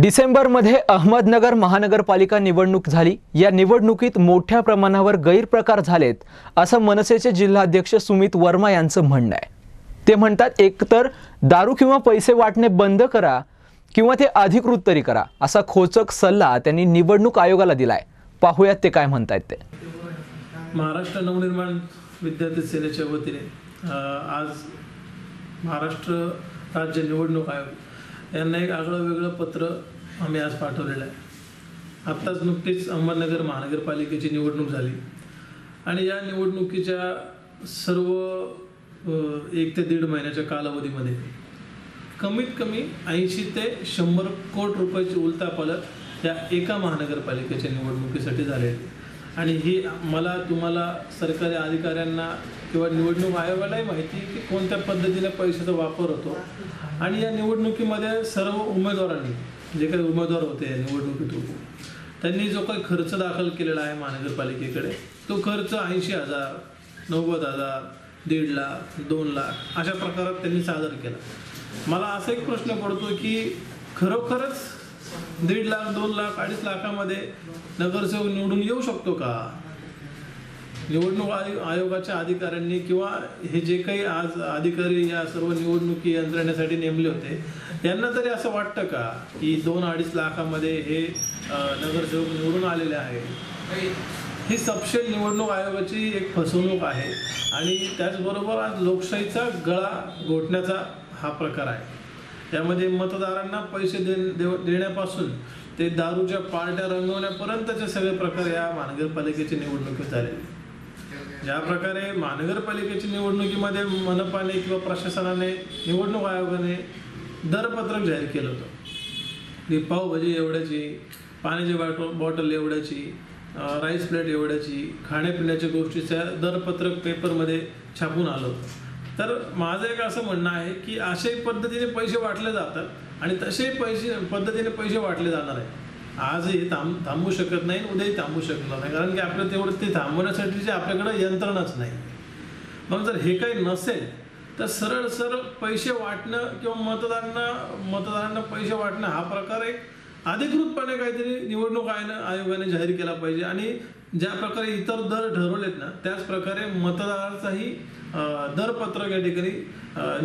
डिसेंबरमध्ये अहमदनगर महानगरपालिका निवडणूक झाली. या निवडणुकीत मोठ्या प्रमाणावर गैरप्रकार झालेत असं मनसेचे जिल्हाध्यक्ष सुमित वर्मा यांचं म्हणणं आहे. ते म्हणतात एकतर दारू किंवा पैसे वाटणे बंद करा किंवा ते अधिकृत तरी करा असा खोचक सल्ला त्यांनी निवडणूक आयोगाला दिलाय. पाहूयात ते काय म्हणतायत ते. महाराष्ट्र नवनिर्माण विद्यार्थी सेनेच्या वतीने आज महाराष्ट्र राज्य निवडणूक आयोग यांना एक आगळं वेगळं पत्र आम्ही आज पाठवलेलं आहे आत्ताच नुकतीच अहमदनगर महानगरपालिकेची निवडणूक झाली आणि या निवडणुकीच्या सर्व एक ते दीड महिन्याच्या कालावधीमध्ये कमीत कमी ऐंशी ते शंभर कोटी रुपयाची उलथापालट या एका महानगरपालिकेच्या निवडणुकीसाठी झालेली आहे. आणि ही मला तुम्हाला सरकारी अधिकाऱ्यांना किंवा निवडणूक आयोगालाही माहिती की कोणत्या पद्धतीने पैशाचा वापर होतो. आणि या निवडणुकीमध्ये सर्व उमेदवारांनी जे काही उमेदवार होते या निवडणुकीतून त्यांनी जो काही खर्च दाखल केलेला आहे महानगरपालिकेकडे तो खर्च ऐंशी हजार नव्वद हजार दीड लाख दोन लाख अशा प्रकारात त्यांनी सादर केला. मला असा एक प्रश्न पडतो की खरोखरच दीड लाख दोन लाख अडीच लाखामध्ये नगरसेवक निवडून येऊ शकतो का? निवडणूक आयोगाच्या अधिकाऱ्यांनी किंवा हे जे काही आज अधिकारी या सर्व निवडणुकी यंत्रणेसाठी नेमले होते यांना तरी असं वाटतं का की दोन अडीच लाखामध्ये हे नगरसेवक निवडून आलेले आहे ही सपशेल निवडणूक आयोगाची एक फसवणूक आहे आणि त्याचबरोबर आज लोकशाहीचा गळा घोटण्याचा हा प्रकार आहे. त्यामध्ये मतदारांना पैसे दे देव- देण्यापासून ते दारूच्या पार्ट्या रंगवण्यापर्यंतचे सगळे प्रकार या महानगरपालिकेच्या निवडणुकीत झाले. ज्या प्रकारे महानगरपालिकेच्या निवडणुकीमध्ये मनपाने किंवा प्रशासनाने निवडणूक आयोगाने दरपत्रक जाहीर केलं होतं. की पावभाजी एवढ्याची पाण्याची बॉटल बॉटल एवढ्याची राईस प्लेट एवढ्याची खाण्यापिण्याच्या गोष्टीच्या दरपत्रक पेपरमध्ये छापून आलं होतं. तर माझं एक असं म्हणणं आहे की अशाही पद्धतीने पैसे वाटले जातात आणि तसेही पैसे पद्धतीने पैसे वाटले जाणार आहे आजही थांब थांबू शकत नाही उद्याही थांबू शकणार नाही. कारण की आपलं तेवढं ते थांबवण्यासाठीची आपल्याकडे यंत्रणाच नाही. मग जर हे काही नसेल तर सरळ सरळ पैसे वाटणं किंवा मतदारांना मतदारांना पैसे वाटणं हा प्रकार एक अधिकृतपणे काहीतरी निवडणूक आयोगाने जाहीर केला पाहिजे. आणि ज्या प्रकारे इतर दर ठरवलेत ना त्याच प्रकारे मतदाराचाही दरपत्रक या ठिकाणी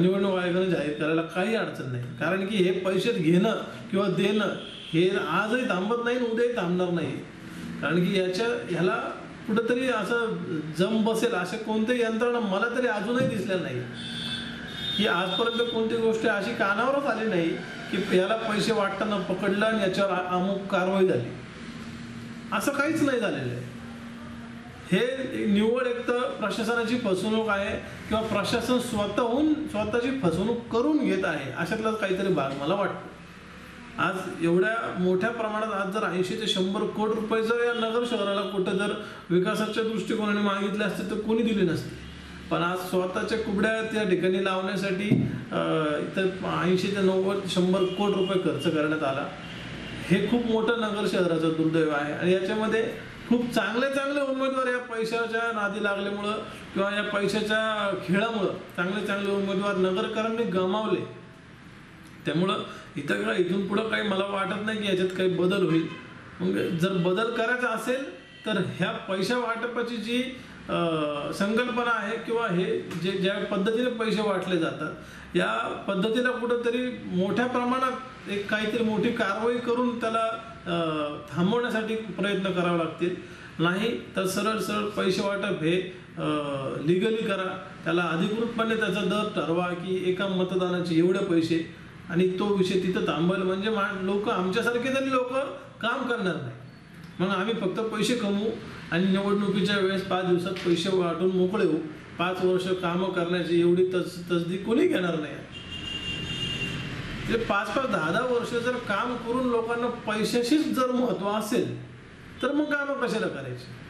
निवडणूक आयोगाने जाहीर करायला काही अडचण नाही. कारण की हे पैसे घेणं किंवा देणं हे आजही थांबत नाही आणि उद्याही थांबणार नाही. कारण की याच्या ह्याला कुठंतरी असं जम बसेल असे कोणत्याही यंत्रणा मला तरी अजूनही दिसल्या नाही. की आजपर्यंत कोणती गोष्ट अशी कानावरच आली नाही की याला पैसे वाटताना पकडलं आणि याच्यावर अमुक कारवाई झाली. असं काहीच नाही झालेलं आहे. हे निव्वळ एक तर प्रशासनाची फसवणूक आहे किंवा प्रशासन स्वतःहून स्वतःची फसवणूक करून घेत आहे अशातलाच काहीतरी भाग मला वाटतो. आज एवढ्या मोठ्या प्रमाणात आज जर ऐंशी ते शंभर कोटी रुपये जर या नगर शहराला कुठं जर विकासाच्या दृष्टिकोनाने मागितले असते तर कोणी दिले नसते. पण आज स्वतःच्या कुबड्या त्या ठिकाणी लावण्यासाठी इथं ऐंशी ते नव्वद शंभर कोटी रुपये खर्च करण्यात आला. हे खूप मोठं नगर शहराचं दुर्दैव आहे आणि याच्यामध्ये खूप चांगले चांगले उमेदवार या पैशाच्या नादी लागल्यामुळं किंवा या पैशाच्या खेळामुळं चांगले चांगले उमेदवार नगरकरांनी गमावले. त्यामुळं इथं इथून पुढं काही मला वाटत नाही की याच्यात काही बदल होईल. मग जर बदल करायचा असेल तर ह्या पैशा वाटपाची जी संकल्पना आहे किंवा हे जे ज्या पद्धतीने पैसे वाटले जातात या पद्धतीला कुठंतरी मोठ्या प्रमाणात एक काहीतरी मोठी कारवाई करून त्याला थांबवण्यासाठी प्रयत्न करावे लागतील. नाही तर सरळ सरळ पैसे वाटप हे लिगली करा. त्याला अधिकृतपणे त्याचा दर ठरवा की एका मतदानाचे एवढे पैसे आणि तो विषय तिथं थांबवेल म्हणजे मा लोक आमच्यासारखे तरी लोक काम करणार नाही. मग आम्ही फक्त पैसे कमवू आणि निवडणुकीच्या वेळेस पाच दिवसात पैसे वाटून मोकळे होऊ. पाच वर्ष कामं करण्याची एवढी तस तसदी कोणी घेणार नाही. जे पाच पाच दहा दहा वर्ष जर काम करून लोकांना पैशाशीच जर महत्त्व असेल तर मग कामं कशाला करायची?